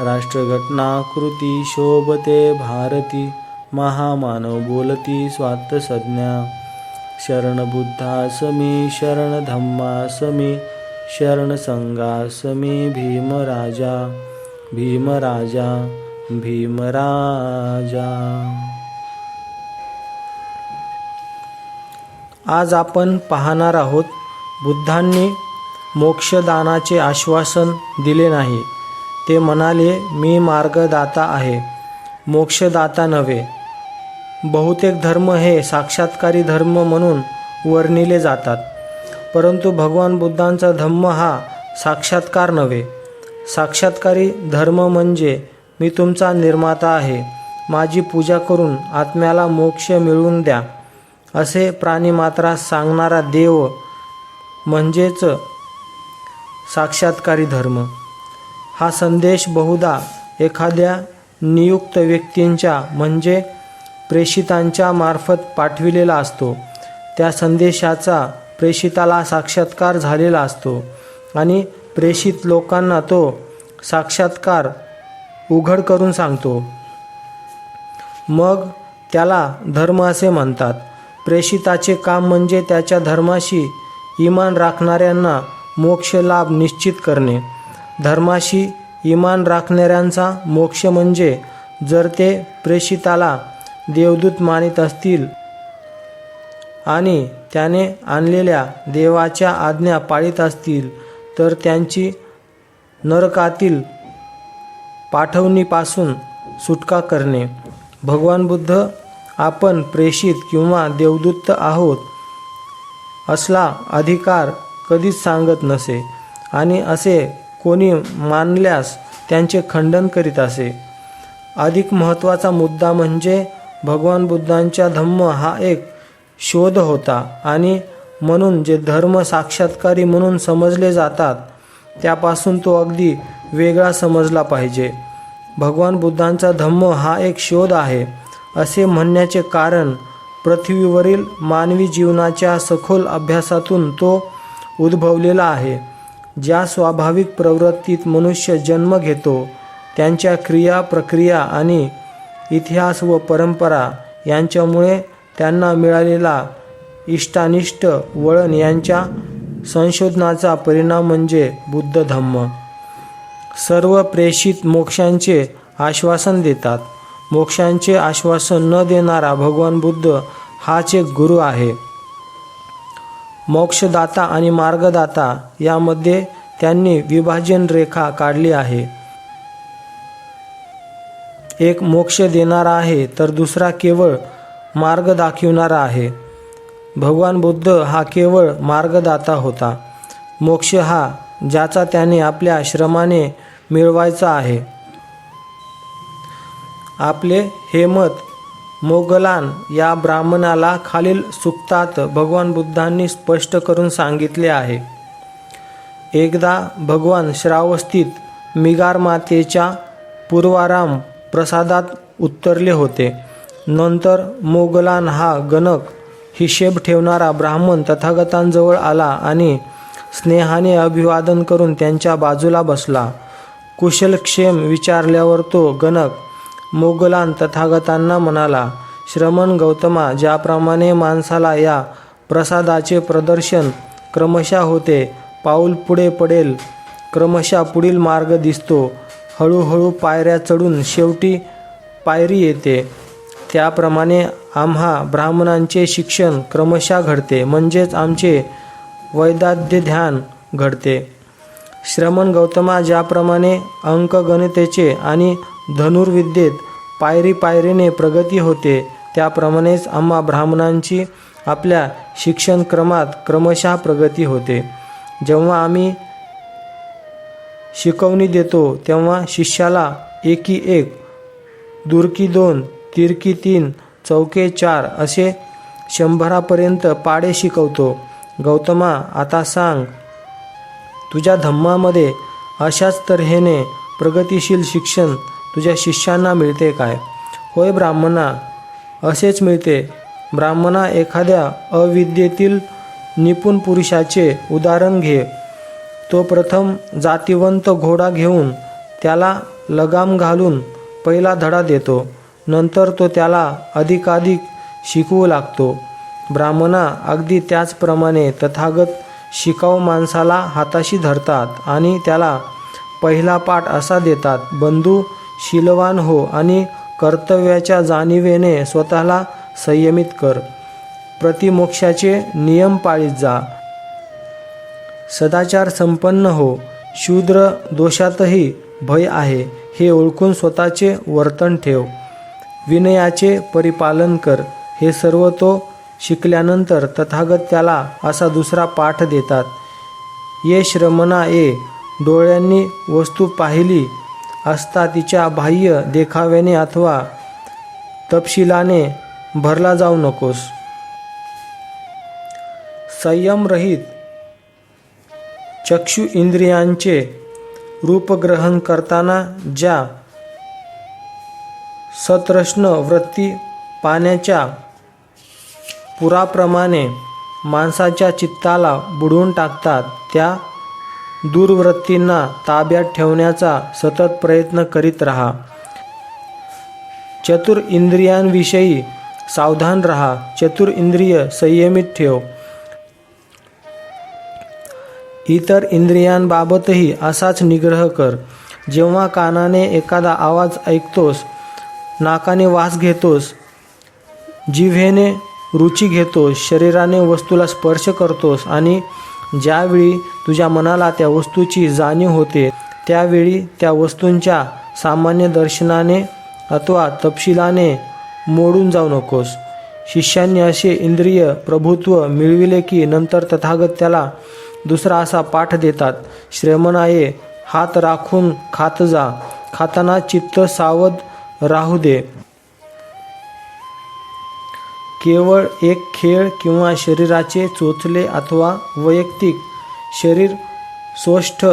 राष्ट्रघटना कृती शोभते भारती महामानव बोलती स्वात संज्ञा शरण बुद्धासमी शरण धम्मासमी शरण संघासमी भीमराजा। भीमराजा भीमराजा। आज आपण पाहणार आहोत बुद्धांनी मोक्षदानाचे आश्वासन दिले नाही. ते म्हणाले मी मार्गदाता आहे मोक्षदाता नव्हे. बहुतेक धर्म हे साक्षात्कारी धर्म म्हणून वर्णिले जातात. परंतु भगवान बुद्धांचा धम्म हा साक्षात्कार नव्हे. साक्षात्कारी धर्म म्हणजे मी तुमचा निर्माता आहे. माझी पूजा करून आत्म्याला मोक्ष मिळवून द्या. असे प्राणीमात्रास सांगणारा देव म्हणजेच साक्षात्कारी धर्म. हा संदेश बहुधा एखाद्या नियुक्त व्यक्तींच्या म्हणजे प्रेषितांच्या मार्फत पाठविलेला असतो. त्या संदेशाचा प्रेषिताला साक्षात्कार झालेला असतो आणि प्रेषित लोकांना तो साक्षात्कार उघड करून सांगतो. मग त्याला धर्म असे म्हणतात. प्रेषिताचे काम म्हणजे त्याच्या धर्माशी इमान राखणाऱ्यांना मोक्ष लाभ निश्चित करणे. धर्माशी इमान राखणाऱ्यांचा मोक्ष म्हणजे जर ते प्रेषिताला देवदूत मानित असतील आणि त्याने आणलेल्या देवाच्या आज्ञा पाळीत असतील तर त्यांची नरकातील पाठवणीपासून सुटका करणे. भगवान बुद्ध आपण प्रेषित किंवा देवदूत आहोत असला अधिकार कधीच सांगत नसे. आणि असे कोणी मानल्यास त्यांचे खंडन करीत असे. अधिक महत्त्वाचा मुद्दा म्हणजे भगवान बुद्धांच्या धम्म हा एक शोध होता आणि म्हणून जे धर्म साक्षात्कारी म्हणून समजले जातात त्यापासून तो अगदी वेगळा समजला पाहिजे. भगवान बुद्धांचा धम्म हा एक शोध आहे असे म्हणण्याचे कारण पृथ्वीवरील मानवी जीवनाच्या सखोल अभ्यासातून तो उद्भवलेला आहे. ज्या स्वाभाविक प्रवृत्तीत मनुष्य जन्म घेतो त्यांच्या क्रिया प्रक्रिया आणि इतिहास व परंपरा यांच्यामुळे त्यांना मिळालेला इष्टानिष्ट वळण यांच्या संशोधनाचा परिणाम म्हणजे बुद्ध धम्म सर्व प्रेषित मोक्षांचे आश्वासन देतात. मोक्षांचे आश्वासन न देणारा भगवान बुद्ध हाच एक गुरु आहे. मोक्षदाता आणि मार्गदाता यामध्ये त्यांनी विभाजन रेखा काढली आहे. एक मोक्ष देणारा आहे तर दुसरा केवळ मार्ग दाखविणारा आहे. भगवान बुद्ध हा केवळ मार्गदाता होता. मोक्ष हा ज्याचा त्याने आपल्या श्रमाने मिळवायचा आहे. आपले हे मत मोगलान या ब्राह्मणाला खालील सुक्तात भगवान बुद्धांनी स्पष्ट करून सांगितले आहे. एकदा भगवान श्रावस्तीत मिगार मातेच्या पूर्वाराम प्रसादात उत्तरले होते. नंतर मोगलान हा गणक हिशेब ठेवणारा ब्राह्मण तथागतांजवळ आला आणि स्नेहाने अभिवादन करून त्यांच्या बाजूला बसला. कुशलक्षेम विचारल्यावर तो गणक मोगलान तथागतांना म्हणाला श्रमण गौतमा ज्याप्रमाणे माणसाला या प्रसादाचे प्रदर्शन क्रमशः होते पाऊल पुढे पडेल क्रमशः पुढील मार्ग दिसतो. हळूहळू पायऱ्या चढून शेवटी पायरी येते. त्याप्रमाणे आम्हा ब्राह्मणांचे शिक्षण क्रमशः घडते म्हणजेच आमचे वैदाध्य ध्यान घडते. श्रमण गौतमा ज्याप्रमाणे अंकगणितेचे आणि धनुर्विद्येत पायरी पायरीने प्रगती होते त्याप्रमाणेच आम्हा ब्राह्मणांची आपल्या शिक्षण क्रमात क्रमशः प्रगती होते. जेव्हा आम्ही शिकवणी देतो तेव्हा शिष्याला एकी एक दुर्की दोन तिरकी तीन चौके चार असे शंभरापर्यंत पाडे शिकवतो. गौतमा आता सांग तुझ्या धम्मामध्ये अशाच तऱ्हेने प्रगतिशील शिक्षण तुझ्या शिष्यांना मिळते काय? होय ब्राह्मणा असेच मिळते. ब्राह्मणा एखाद्या अविद्येतील निपुण पुरुषाचे उदाहरण घे. तो प्रथम जातिवंत घोडा घेऊन त्याला लगाम घालून पहिला धडा देतो. नंतर तो त्याला अधिकाधिक शिकवू लागतो. ब्राह्मणा अगदी त्याचप्रमाणे तथागत शिकाऊ माणसाला हाताशी धरतात आणि त्याला पहिला पाठ असा देतात बंधू शीलवान हो आणि कर्तव्याच्या जाणीवेने स्वतःला संयमित कर. प्रतिमोक्षाचे नियम पाळीत जा. सदाचार संपन्न हो. शूद्र दोषातही भय आहे हे ओळखून स्वतःचे वर्तन ठेव. विनयाचे परिपालन कर. हे सर्व तो शिकल्यानंतर तथागत त्याला असा दुसरा पाठ देतात. ये श्रमणा ये डोळ्यांनी वस्तू पाहिली असता तिच्या बाह्य देखाव्याने अथवा तपशिलाने भरला जाऊ नकोस. संयमरहित चक्षु इंद्रियांचे रूपग्रहण करताना ज्या सतरश्न वृत्ती पाण्याच्या पुराप्रमाणे माणसाच्या चित्ताला बुडवून टाकतात. त्या दुर्वृत्तींना ताब्यात ठेवण्याचा सतत प्रयत्न करीत राहा. चतुर इंद्रियांविषयी सावधान राहा. चतुर इंद्रिय संयमित ठेव. इतर इंद्रियांबाबतही असाच निग्रह कर. जेव्हा कानाने एखादा आवाज ऐकतोस नाकाने वास घेतोस जिव्हेने रुची घेतोस शरीराने वस्तूला स्पर्श करतोस आणि ज्यावेळी तुझ्या मनाला त्या वस्तूची जाणीव होते त्यावेळी त्या वस्तूंच्या सामान्य दर्शनाने अथवा तपशिलाने मोडून जाऊ नकोस. शिष्यांनी असे इंद्रिय प्रभुत्व मिळविले की नंतर तथागत त्याला दुसरा असा पाठ देतात श्रमणाये हात राखून खात जा खाताना चित्त सावध राहू दे. केवळ एक खेळ किंवा शरीराचे चोचले अथवा वैयक्तिक शरीर स्वस्थ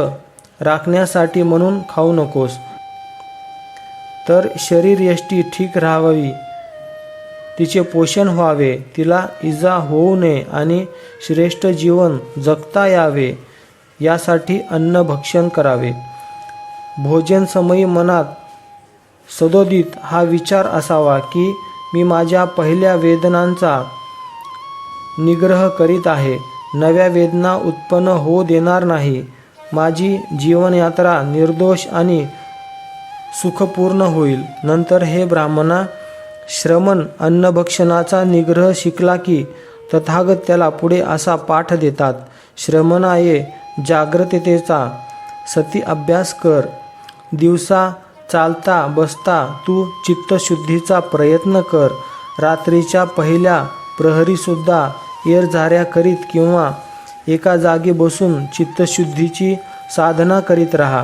राखण्यासाठी म्हणून खाऊ नकोस. तर शरीर यष्टी ठीक राहावी. तिचे पोषण व्हावे. तिला इजा होऊ नये आणि श्रेष्ठ जीवन जगता यावे यासाठी अन्न भक्षण करावे. भोजन समयी मनात सदोदित हा विचार असावा की मी माझ्या पहिल्या वेदनांचा निग्रह करीत आहे. नव्या वेदना उत्पन्न होऊ देणार नाही. माझी जीवनयात्रा निर्दोष आणि सुखपूर्ण होईल. नंतर हे ब्राह्मणा श्रमण अन्नभक्षणाचा निग्रह शिकला की तथागत त्याला पुढे असा पाठ देतात. श्रमणाये जाग्रतेचा सती अभ्यास कर. दिवसा चालता बसता तू चित्तशुद्धीचा प्रयत्न कर. रात्रीच्या पहिल्या प्रहरीसुद्धा एरझाऱ्या करीत किंवा एका जागी बसून चित्तशुद्धीची साधना करीत राहा.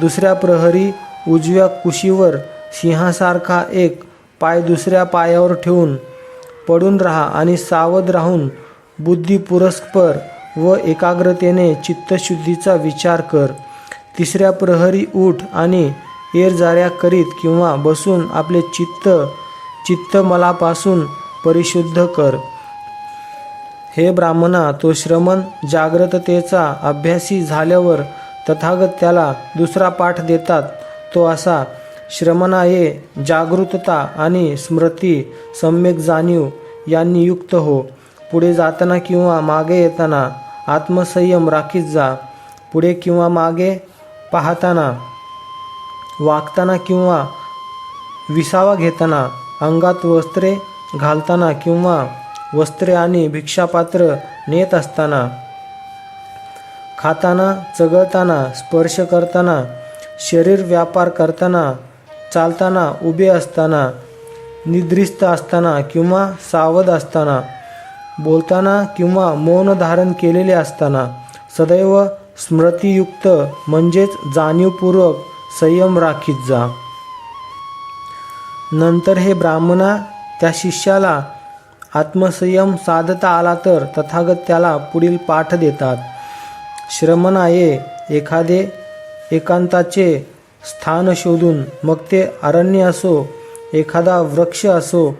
दुसऱ्या प्रहरी उजव्या कुशीवर सिंहासारखा एक पाय दुसऱ्या पायावर ठेवून पडून राहा आणि सावध राहून बुद्धी पुरस्पर व एकाग्रतेने चित्तशुद्धीचा विचार कर. तिसऱ्या प्रहरी उठ आणि येरजाऱ्या करीत किंवा बसून आपले चित्त चित्त मलापासून परिशुद्ध कर. हे ब्राह्मणा तो श्रमण जाग्रततेचा अभ्यासी झाल्यावर तथागत त्याला दुसरा पाठ देतात. तो असा श्रमणाये जागृतता आणि स्मृती सम्यक जाणीव यांनी युक्त हो. पुढे जाताना किंवा मागे येताना आत्मसंयम राखीत जा. पुढे किंवा मागे पाहताना वागताना किंवा विसावा घेताना अंगात वस्त्रे घालताना किंवा वस्त्रे आणि भिक्षापात्र नेत असताना खाताना चगळताना स्पर्श करताना शरीर व्यापार करताना चालताना उभे असताना निद्रिस्त असताना किंवा सावध असताना बोलताना किंवा मौन धारण केलेले असताना सदैव स्मृतियुक्त म्हणजेच जाणीवपूर्वक संयम राखीत जा. नंतर हे ब्राह्मणा त्या शिष्याला आत्मसंयम साधता आला तर तथागत त्याला पुढील पाठ देतात. श्रमणाये एखादे एकांताचे स्थान शोधून मग ते अरण्य असो एखादा वृक्ष असो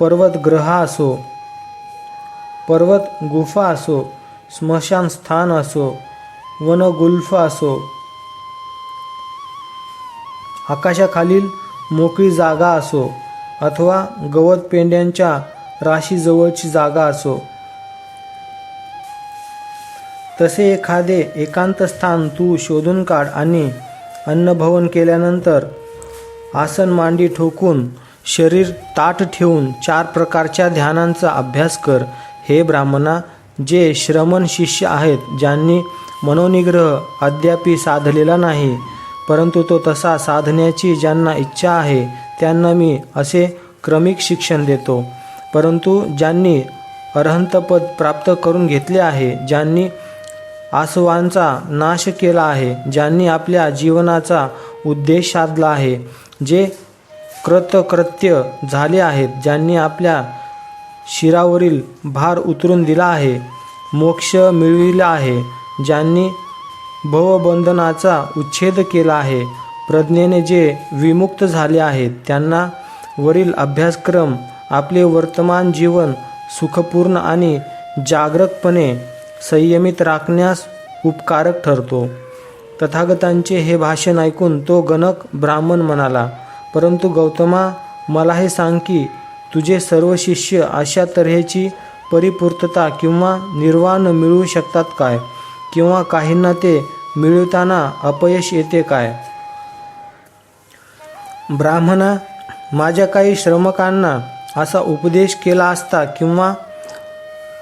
पर्वत ग्रह असो पर्वत गुफा असो स्मशान स्थान असो वनगुल्फ असो आकाशाखालील मोकळी जागा असो अथवा गवत पेंड्यांच्या राशीजवळची जागा असो. तसे एखादे एकांत स्थान तू शोधून काढ आणि अन्नभवन केल्यानंतर आसन मांडी ठोकून शरीर ताट ठेवून चार प्रकारच्या ध्यानांचा अभ्यास कर. हे ब्राह्मणा जे श्रमण शिष्य आहेत ज्यांनी मनोनिग्रह अद्यापी साधलेला नाही परंतु तो तसा साधण्याची ज्यांना इच्छा आहे त्यांना मी असे क्रमिक शिक्षण देतो. परंतु ज्यांनी अरहंतपद प्राप्त करून घेतले आहे ज्यांनी आसवांचा नाश केला आहे ज्यांनी आपल्या जीवनाचा उद्देश साधला आहे जे कृतकृत्य झाले आहेत ज्यांनी आपल्या शिरावरील भार उतरून दिला आहे मोक्ष मिळविला आहे ज्यांनी भवबंधनाचा उच्छेद केला आहे. प्रज्ञेने जे विमुक्त झाले आहेत त्यांना वरील अभ्यासक्रम आपले वर्तमान जीवन सुखपूर्ण आणि जागृतपणे संयमित राखण्यास उपकारक ठरतो. तथागतांचे हे भाषण ऐकून तो गणक ब्राह्मण म्हणाला परंतु गौतमा मला हे सांग की तुझे सर्व शिष्य अशा तऱ्हेची परिपूर्तता किंवा निर्वाण मिळवू शकतात काय? किंवा काहींना ते मिळवताना अपयश येते काय? ब्राह्मणा माझ्या काही श्रमकांना असा उपदेश केला असता किंवा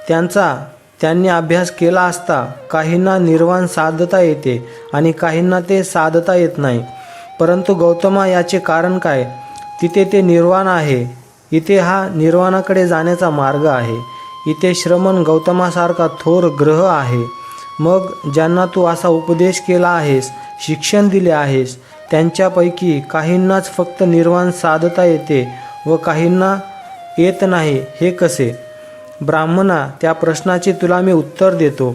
त्यांचा त्यांनी अभ्यास केला असता काहींना निर्वाण साधता येते आणि काहींना ते साधता येत नाही. परंतु गौतमा याचे कारण काय? तिथे ते निर्वाण आहे. इथे हा निर्वाणाकडे जाण्याचा मार्ग आहे. इथे श्रमण गौतमासारखा थोर ग्रह आहे. मग ज्यांना तू असा उपदेश केला आहेस शिक्षण दिले आहेस त्यांच्यापैकी काहींनाच फक्त निर्वाण साधता येते व काहींना येत नाही हे कसे? ब्राह्मणा त्या प्रश्नाचे तुला मी उत्तर देतो.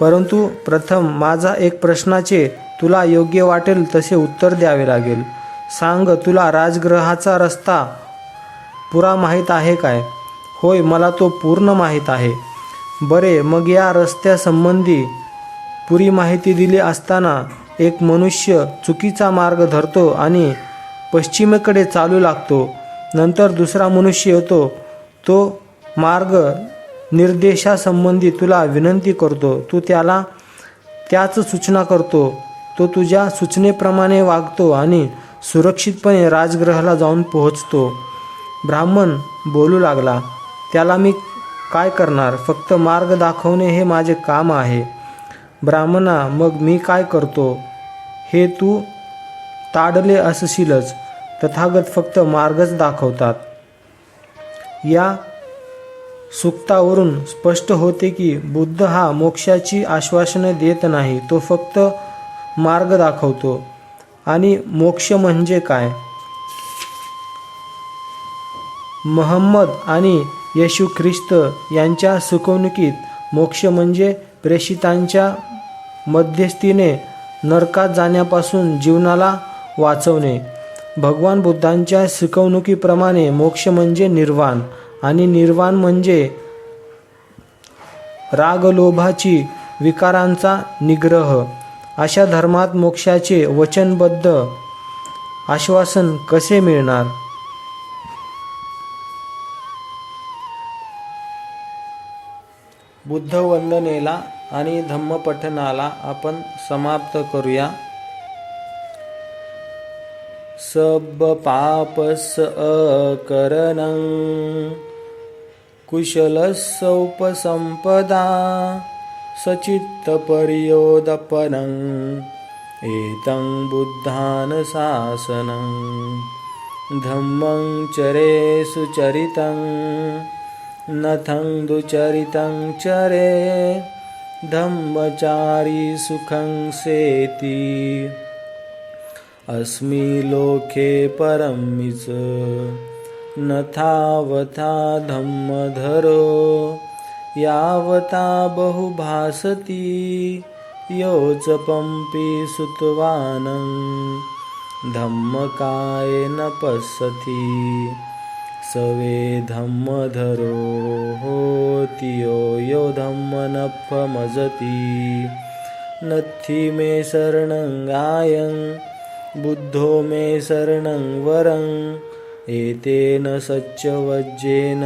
परंतु प्रथम माझा एक प्रश्नाचे तुला योग्य वाटेल तसे उत्तर द्यावे लागेल. सांग तुला राजग्रहाचा रस्ता पुरा माहीत आहे काय? होय मला तो पूर्ण माहीत आहे. बरे मग या रस्त्यासंबंधी पुरी माहिती दिली असताना एक मनुष्य चुकीचा मार्ग धरतो आणि पश्चिमेकडे चालू लागतो. नंतर दुसरा मनुष्य येतो. तो मार्ग निर्देशासंबंधी तुला विनंती करतो. तू त्याला त्याच सूचना करतो. तो तुझ्या सूचनेप्रमाणे वागतो आणि सुरक्षितपणे राजगृहाला जाऊन पोहोचतो. ब्राह्मण बोलू लागला त्याला मी काय करणार? फक्त मार्ग दाखवणे हे माझे काम आहे. ब्राह्मणा मग मी काय करतो? हे तू ताडले असशीलच. तथागत फक्त मार्गच दाखवतात. या सुक्तावरून स्पष्ट होते की बुद्ध हा मोक्षाची आश्वासने देत नाही तो फक्त मार्ग दाखवतो. आणि मोक्ष म्हणजे काय? महम्मद आणि येशू ख्रिस्त यांच्या सुकवणुकीत मोक्ष म्हणजे प्रेषितांच्या मध्यस्थीने नरकात जाण्यापासून जीवनाला वाचवणे. भगवान बुद्धांच्या शिकवणुकीप्रमाणे मोक्ष म्हणजे निर्वाण आणि निर्वाण म्हणजे रागलोभाची विकारांचा निग्रह. अशा धर्मात मोक्षाचे वचनबद्ध आश्वासन कसे मिळणार? बुद्ध वंदनेला आणि धम्मपठनाला आपण समाप्त करूया. सब पापस अकरणं कुशलसौपसंपदा सचित्तपर्योदपनम् एतं बुद्धानशासनं धम्मं चरे सुचरितं नथं दुचरितं चरे धम्मचारी सुखं सेति। अस्मि लोके परमिच नथावथा धम्मधरो यावता बहुभासति। योच पंपि सुतवानं धम्मकाय न पश्यति सवे धम्मधरो होतियो यो धम्म धम्मनफमजति नत्थि मे शरणं गायं बुद्धो मे शरणं वरं एतेन सच्चवज्जेन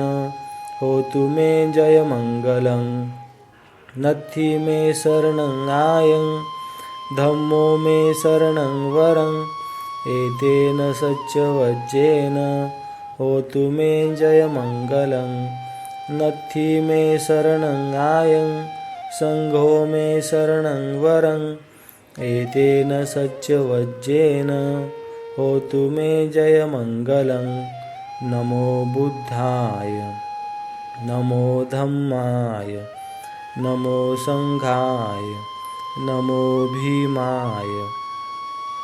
होतु मे जयमङ्गलं। नथि मे शरणं धम्मो मे शरणं वरं एतेन सच्चवज्जेन होतु मे जयमङ्गलं नत्थि मे शरणं आयं। सङ्घो मे शरणं वरं एतेन सच्चवज्जेन होतु मे जयमङ्गलं नमो बुद्धाय। नमो धम्माय। नमो सङ्घाय। नमो भीमाय